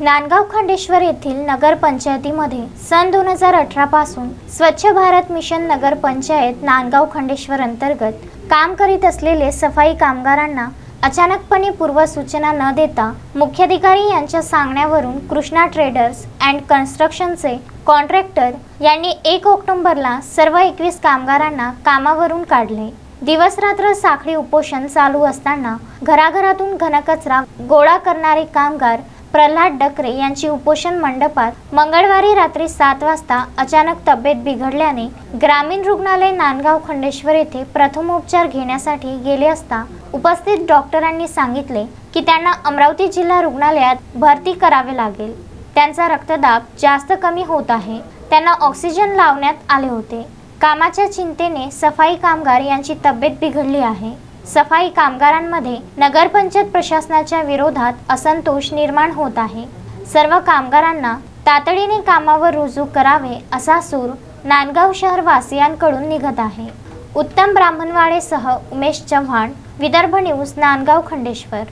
नांदगाव खंडेश्वर येथील नगरपंचायतीमध्ये सन दोन हजार अठरापासून स्वच्छ भारत मिशन नगरपंचायत नांदगाव खंडेश्वर अंतर्गत काम करीत असलेले सफाई कामगारांना अचानकपणे पूर्वसूचना न देता मुख्याधिकारी यांच्या सांगण्यावरून कृष्णा ट्रेडर्स अँड कन्स्ट्रक्शनचे कॉन्ट्रॅक्टर यांनी एक ऑक्टोबरला सर्व एकवीस कामगारांना कामावरून काढले. दिवसरात्र साखळी उपोषण चालू असताना घराघरातून घनकचरा गोळा करणारे कामगार प्रल्हाद डकरे यांची उपोषण मंडपात मंगळवारी रात्री सात वाजता अचानक तब्येत बिघडल्याने ग्रामीण रुग्णालय नांदगाव खंडेश्वर येथे प्रथमोपचार घेण्यासाठी गेले असता उपस्थित डॉक्टरांनी सांगितले की त्यांना अमरावती जिल्हा रुग्णालयात भरती करावे लागेल. त्यांचा रक्तदाब जास्त कमी होत आहे. त्यांना ऑक्सिजन लावण्यात आले होते. कामाच्या चिंतेने सफाई कामगार यांची तब्येत बिघडली आहे. सफाई कामगारांमध्ये नगरपंचायत प्रशासनाच्या विरोधात असंतोष निर्माण होत आहे. सर्व कामगारांना तातडीने कामावर रुजू करावे असा सूर नांदगाव शहर वासियांकडून निघत आहे. उत्तम ब्राह्मणवाडेसह उमेश चव्हाण विदर्भ न्यूज नांदगाव खंडेश्वर.